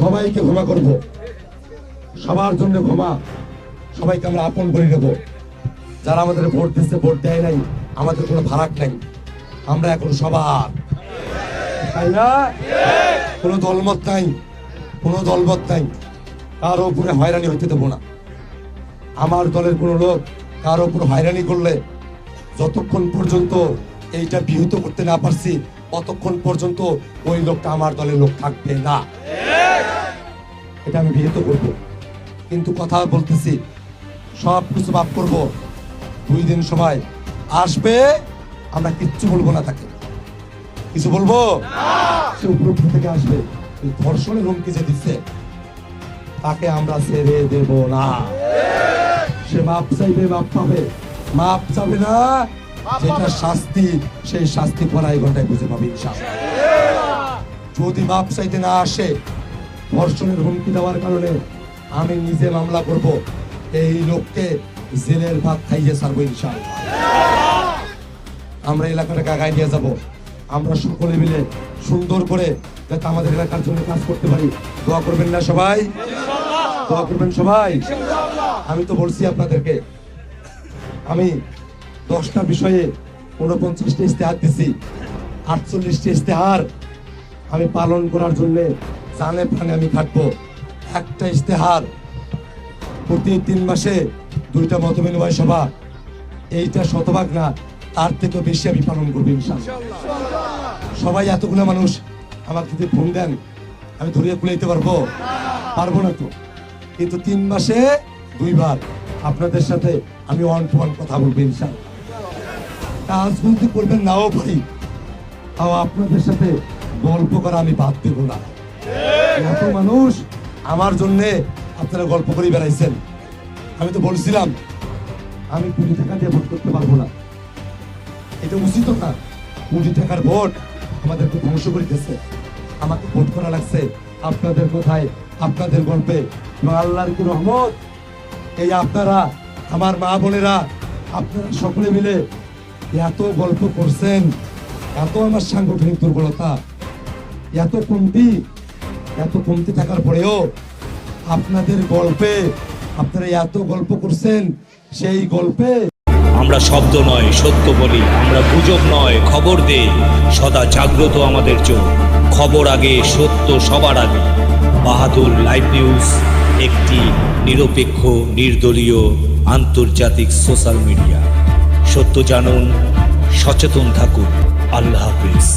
সবাইকে ক্ষমা করব। সবার জন্য ক্ষমা সবাইকে আমরা আপন করে নেব। যারা আমাদের ভোট দিচ্ছে, ভোট দেয় নাই, আমাদের কোনো ফারাক নাই। আমরা এখন সবার। তাই না? কোনো দলমত নাই, কোনো দলমত নাই। কারও উপরে হয়রানি হইতে দেবো না। আমার দলের কোনো লোক কারও উপর হয়রানি করলে যতক্ষণ পর্যন্ত এইটা বিহত করতে না পারছি, ততক্ষণ পর্যন্ত ওই লোকটা আমার দলের লোক থাকবে না। এটা আমি বিহিত করব। কিন্তু কথা বলতেছি সব কিছু মাফ করব। দুই দিন সময়। আসবে আমরা কিচ্ছু বলব না তাকে। কিছু বলব? সে উপর থেকে আসবে। এই ধর্ষণের হুমকি যে দিচ্ছে তাকে আমরা ছেড়ে দেব না। সে মাপ চাইবে মাপ পাবে। মাপ চাবে না যেটা শাস্তি সেই শাস্তি পড়াই ঘন্টায় বুঝে পাবে যদি মাপ চাইতে না আসে ধর্ষণের হুমকি দেওয়ার কারণে আমি নিজে মামলা করব। এই লোককে জেলের ভাত খাইয়ে ছাড়বো ইনশাআল্লাহ। আমরা এলাকাটাকে আগায় নিয়ে যাব। আমরা সকলে মিলে সুন্দর করে যাতে আমাদের এলাকার জন্য কাজ করতে পারি। দোয়া করবেন না সবাই? দোয়া করবেন সবাই? আমি তো বলছি আপনাদেরকে, আমি দশটা বিষয়ে উনপঞ্চাশটা ইস্তেহার দিছি। আটচল্লিশটি ইস্তেহার আমি পালন করার জন্য জানে প্রাণে আমি খাটবো একটা ইস্তেহার প্রতি তিন মাসে দুইটা মত বিনিময় সভা। এইটা শতভাগ না, তার থেকেও বেশি আমি পালন করব সবাই এতগুলো মানুষ আমাকে যদি ফোন দেন, আমি ধরিয়ে কুলাইতে পারব? পারব না তো। কিন্তু তিন মাসে দুইবার আপনাদের সাথে আমি ওয়ান টু ওয়ান কথা বলব ইনশাআল্লাহ। রাজনীতি করবেন নাও পারি তাও আপনাদের সাথে গল্প করা আমি বাদ দেব না। এত মানুষ, আমার জন্য আপনারা গল্প করে বেড়াইছেন। আমি তো বলছিলাম, আমি কোটি টাকা দিয়ে ভোট করতে পারব না। এটা উচিত না। কোটি টাকার ভোট আমাদেরকে ধ্বংস করিতেছে আমাকে ভোট করা লাগছে আপনাদের কোথায়, আপনাদের গল্পে। আল্লাহর কি রহমত? এই আপনারা, আমার মা বোনেরা, আপনারা সকলে মিলে এত গল্প করছেন, এত আমার সাংগঠনিক দুর্বলতা, এত কমতি এত কমতি থাকার পরেও আপনাদের গল্পে আপনারা এত গল্প করছেন, সেই গল্পে আমরা শব্দ নয়, সত্য বলি। আমরা গুজব নয়, খবর দেই। সদা জাগ্রত আমাদের চোখ। খবর আগে, সত্য সবার আগে। বাহাদুর লাইভ নিউজ, একটি নিরপেক্ষ, নির্দলীয়, আন্তর্জাতিক সোশ্যাল মিডিয়া। সত্য জানুন, সচেতন থাকুন। আল্লাহ হাফিজ।